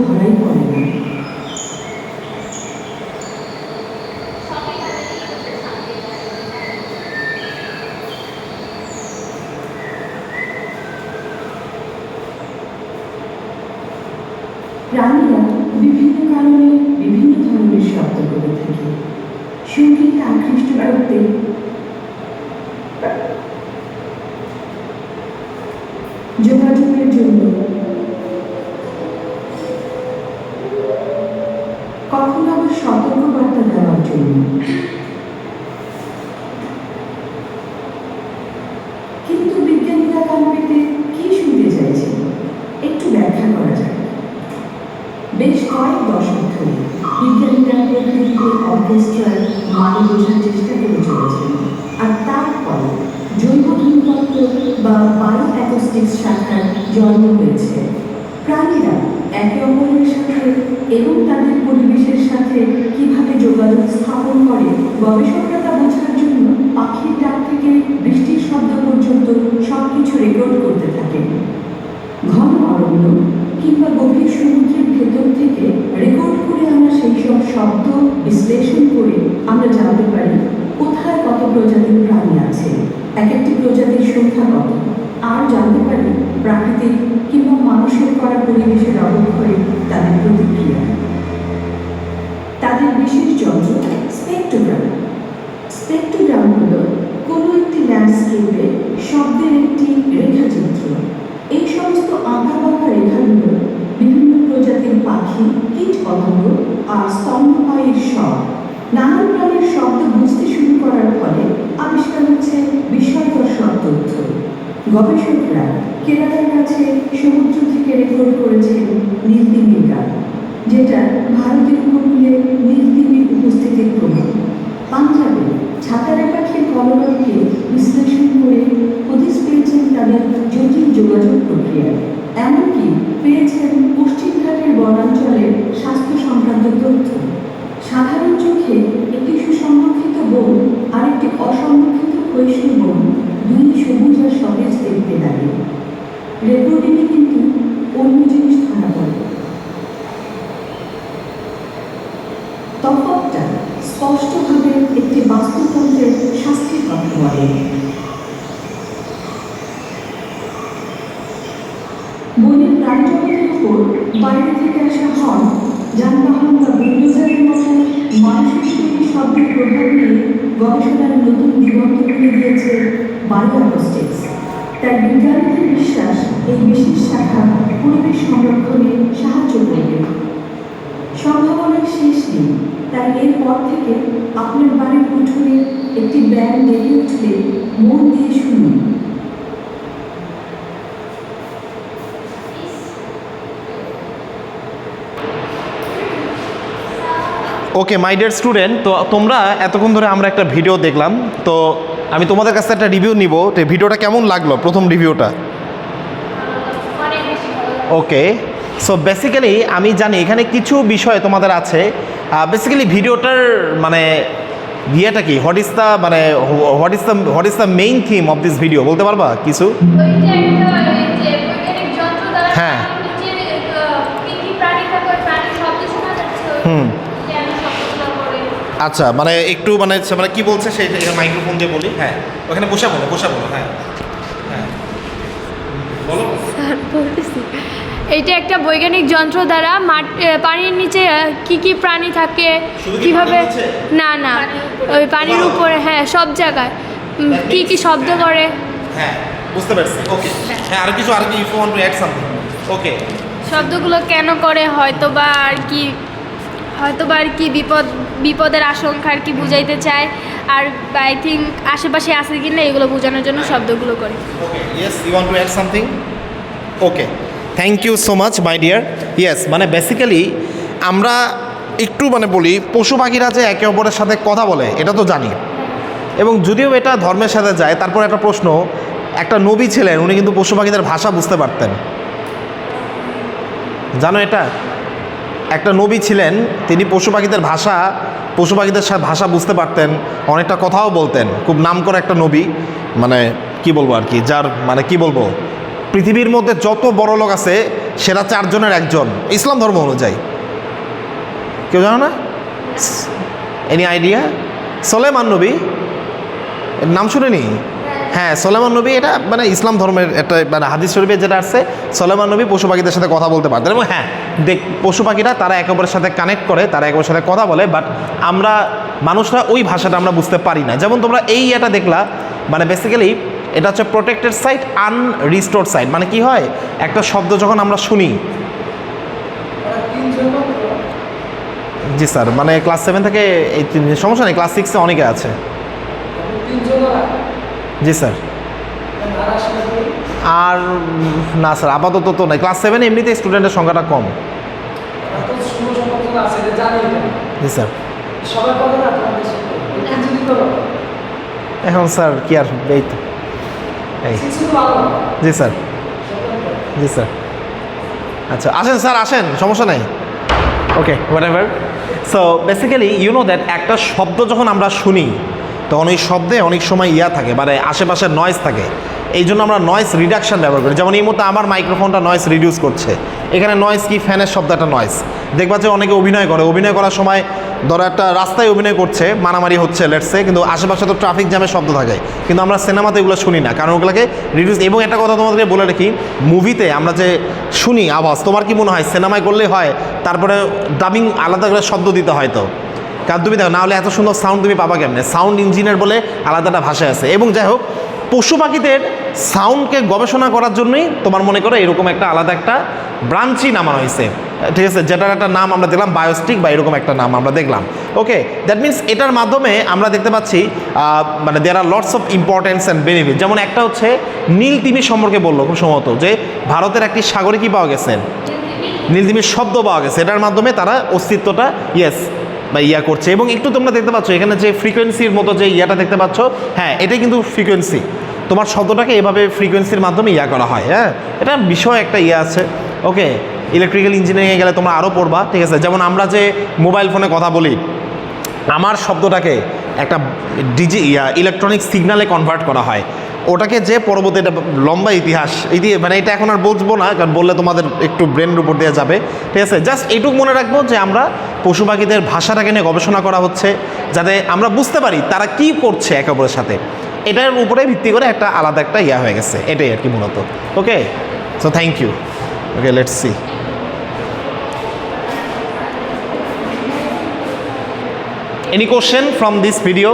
ধরাই পড়ে না। প্রাণীরা বিভিন্ন কারণে বিভিন্ন ধরনের শব্দ করে থাকে। সংগীত আকৃষ্ট করতে অর্কেস্ট্রার মানে বোঝার চেষ্টা করে চলেছেন। আর তারপরে জৈব ধ্বনিতত্ত্ব বা বায়ো অ্যাকোস্টিক্স শাখার জন্ম হয়েছে। প্রাণীরা একে অপরের সাথে এবং তাদের পরিবেশের সাথে কীভাবে যোগাযোগ স্থাপন করে গবেষকরা তা বোঝার জন্য পাখির ডাক থেকে বৃষ্টির শব্দ পর্যন্ত সব কিছু রেকর্ড করতে থাকেন ঘন অরণ্য কিংবা গভীর সমুদ্রের ভেতর থেকে রেকর্ড শব্দ বিশ্লেষণ করে আমরা জানতে পারি কোথায় কত প্রজাতির প্রাণী আছে। এক একটি প্রজাতির সংখ্যা কত। আর জানতে পারি প্রাকৃতিক কিংবা মানুষের করা পরিবেশের অবক্ষয়ে তাদের প্রতিক্রিয়া। তাদের বিশেষ যন্ত্র স্পেক্টোগ্রাম স্পেক্টোগ্রাম হল কোনো একটি ল্যান্ডস্কেপে শব্দের একটি রেখাচিত্র এই সমস্ত আঁকা বাঁকা রেখাগুলো বিভিন্ন প্রজাতির পাখি কীট পতঙ্গ আর স্তন্যপায়ীর স্বর নানান প্রাণীর শব্দ বুঝতে শুরু করার ফলে আবিষ্কার বিস্ময়কর সব তথ্য। গবেষকরা কেরালার কাছে সমুদ্র থেকে রেকর্ড করেছেন নীলতিমির গান, যেটা ভারতের উপকূলে নীলতিমির উপস্থিতির প্রমাণ। পাঞ্জাবে ছাতারে পাখির কলরবকে বিশ্লেষণ করে হদিস পেয়েছেন তাদের জটিল যোগাযোগ প্রক্রিয়ায় এমনকি পেয়েছেন ক্ষয়িষ্ণু দুই সবুজ আর সতেজ দেখতে লাগে। রেকর্ডিংয়ে কিন্তু অন্য জিনিস ধরা পড়ে। তফাৎটা স্পষ্টভাবে একটি বাস্তুতন্ত্রের শাস্তির কথা বলে। বনের প্রাণজগতের উপর বাইরে থেকে আসা হর্ন যানবাহন বা বুলডোজারের মতো মানুষের শব্দের প্রভাব নিয়ে গবেষণার নতুন দিগন্ত খুলে দিয়েছে বায়োঅ্যাকোস্টিক্স তার বিজ্ঞানীদের বিশ্বাস এই বিশেষ শাখা পরিবেশ সংরক্ষণে সাহায্য করবে। সম্ভাবনার শেষ নেই। তাই এরপর থেকে আপনার বাড়ির উঠোনে একটি ব্যাগ দেখে উঠলে মন দিয়ে শুনুন ওকে মাই ডিয়ার স্টুডেন্ট তো তোমরা এতক্ষণ ধরে আমরা একটা ভিডিও দেখলাম, তো আমি তোমাদের কাছে একটা রিভিউ নিব, তো ভিডিওটা কেমন লাগল, প্রথম রিভিউটা। ওকে সো বেসিক্যালি আমি জানি এখানে কিছু বিষয় তোমাদের আছে বেসিক্যালি ভিডিওটার মানে ইয়েটা কি হোয়াট ইজ দ্য মানে what is the what is the main theme of this video বলতে পারবা কিছু ওইটা একটা ওই যে বৈজ্ঞানিক যন্ত্র দ্বারা হ্যাঁ। পানির নিচে আহ, কি কি প্রাণী থাকে ওই প্রাণীর শব্দ শোনা যাচ্ছে ওই হুম। যে আমি শব্দগুলো করে আচ্ছা মানে একটু মানে মানে কি বলছে সেই মাইক্রোফোন দিয়ে বলি? হ্যাঁ ওখানে বসে বলো বসে বলো হ্যাঁ। হ্যাঁ। বলো। স্যার বলতেছি। এইটা একটা বৈজ্ঞানিক যন্ত্র দ্বারা মাট পানির নিচে কি কি প্রাণী থাকে কীভাবে না না ওই পানির উপরে হ্যাঁ সব জায়গায়। কি কি শব্দ করে। হ্যাঁ বুঝতে পারছি। ওকে হ্যাঁ। আর কিছু আর কি if want to add something okay শব্দগুলো কেন করে হয়তো বা আর কি হয়তো বা আর কি বিপদ, বিপদের আশঙ্কা আর কি বুঝাইতে চায়। আর আই থিঙ্ক আশেপাশে আছে কি না, এগুলো বোঝানোর জন্য শব্দগুলো করে। Yes something okay thank you so much my dear yes মানে বেসিক্যালি আমরা একটু মানে বলি, পশু পাখিরা যে একে অপরের সাথে কথা বলে, এটা তো জানি। এবং যদিও এটা ধর্মের সাথে যায়, তারপর একটা প্রশ্ন, একটা নবী ছিলেন, উনি কিন্তু পশু পাখিদের ভাষা বুঝতে পারতেন। জানো এটা? একটা নবী ছিলেন, তিনি পশু পাখিদের ভাষা, পশু পাখিদের ভাষা বুঝতে পারতেন, অনেকটা কথাও বলতেন। খুব নাম করে একটা নবী মানে কি বলব আর কি, যার মানে কি বলব, পৃথিবীর মধ্যে যত বড় লোক আছে, সেরা চারজনের একজন, ইসলাম ধর্ম অনুযায়ী। কেউ জানো না? এনি আইডিয়া সোলেমান নবী? নাম শুনেনি? হ্যাঁ সোলেমান নবী এটা মানে ইসলাম ধর্মের একটা মানে হাদিস শরীফে যেটা আসছে সোলেমান নবী পশু পাখিদের সাথে কথা বলতে পারতেন এবং হ্যাঁ দেখ, পশু পাখিরা তারা একে অপরের সাথে কানেক্ট করে, তারা একে অপরের সাথে কথা বলে বাট আমরা মানুষরা ওই ভাষাটা আমরা বুঝতে পারি না। যেমন তোমরা এই এটা দেখলা মানে বেসিক্যালি এটা হচ্ছে প্রোটেক্টেড সাইট আনরিস্টোর সাইট মানে কি হয়? একটা শব্দ যখন আমরা শুনি, জি স্যার মানে ক্লাস সেভেন থেকে এই সমস্যা নেই ক্লাস সিক্সে অনেকে আছে। জি স্যার। আর না স্যার আপাতত তো নাই। ক্লাস সেভেনে এমনিতে স্টুডেন্টের সংখ্যাটা কম। জি স্যার। এখন স্যার কি আর এই তো। এই। জি স্যার। জি স্যার। আচ্ছা আসেন স্যার আসেন সমস্যা নেই। Okay whatever so basically you know that একটা শব্দ যখন আমরা শুনি তখন ওই শব্দে অনেক সময় ইয়া থাকে মানে আশেপাশে নয়েজ থাকে। এই জন্য আমরা নয়েজ রিডাকশন ব্যবহার করি। যেমন এই মুহূর্তে আমার মাইক্রোফোনটা নয়েজ রিডিউস করছে। এখানে নয়েজ কি? ফ্যানের শব্দ একটা নয়েজ দেখবা যে অনেকে অভিনয় করে। অভিনয় করার সময় ধরো একটা রাস্তায় অভিনয় করছে, মারামারি হচ্ছে লেটসে কিন্তু আশেপাশে তো ট্রাফিক জ্যামের শব্দ থাকে। কিন্তু আমরা সিনেমাতে এগুলো শুনি না, কারণ ওগুলোকে রিডিউস এবং একটা কথা তোমাদেরকে বলে রাখি মুভিতে আমরা যে শুনি আওয়াজ, তোমার কি মনে হয়, সিনেমায় করলে হয়, তারপরে ডাবিং আলাদা করে শব্দ দিতে হয় তো? কারণ তুমি দেখো, না হলে এত সুন্দর সাউন্ড তুমি পাবা কেমনে? সাউন্ড ইঞ্জিনিয়ার বলে আলাদা একটা ভাষা আছে। এবং যাই হোক, পশু পাখিদের সাউন্ডকে গবেষণা করার জন্যই তোমার মনে করো এরকম একটা আলাদা একটা ব্রাঞ্চই নামানো হয়েছে। ঠিক আছে? যেটার একটা নাম আমরা দেখলাম বায়োস্টিক বা এরকম একটা নাম আমরা দেখলাম। ওকে দ্যাট মিন্স এটার মাধ্যমে আমরা দেখতে পাচ্ছি মানে there are lots of importance and benefit যেমন একটা হচ্ছে, নীল তিমি সম্পর্কে বলল খুব সম্ভবত, যে ভারতের একটি সাগরে কি পাওয়া গেছে? নীলতিমির শব্দ পাওয়া গেছে। এটার মাধ্যমে তারা অস্তিত্বটা ইয়েস বা ইয়া করছে। এবং একটু তোমরা দেখতে পাচ্ছ, এখানে যে ফ্রিকোয়েন্সির মতো যে ইয়াটা দেখতে পাচ্ছ হ্যাঁ এটাই কিন্তু ফ্রিকোয়েন্সি তোমার শব্দটাকে এভাবে ফ্রিকোয়েন্সির মাধ্যমে ইয়া করা হয় হ্যাঁ? এটা বিষয় একটা ইয়ে আছে। ওকে ইলেকট্রিক্যাল ইঞ্জিনিয়ারিংয়ে গেলে তোমরা আরও পড়বা, ঠিক আছে? যেমন আমরা যে মোবাইল ফোনে কথা বলি, আমার শব্দটাকে একটা ডিজি ইয়া ইলেকট্রনিক সিগনালে কনভার্ট করা হয়। ওটাকে যে পরবর্তী এটা লম্বা ইতিহাস, ইতি মানে এটা এখন আর বলব না, কারণ বললে তোমাদের একটু ব্রেনের উপর দিয়ে যাবে। ঠিক আছে? জাস্ট এইটুকু মনে রাখব যে আমরা পশু পাখিদের ভাষাটাকে নিয়ে গবেষণা করা হচ্ছে, যাতে আমরা বুঝতে পারি তারা কি করছে একে অপরের সাথে। এটার উপরে ভিত্তি করে একটা আলাদা একটা ইয়া হয়ে গেছে, এটাই আর কি মূলত। Okay so thank you okay let's see any question from this video?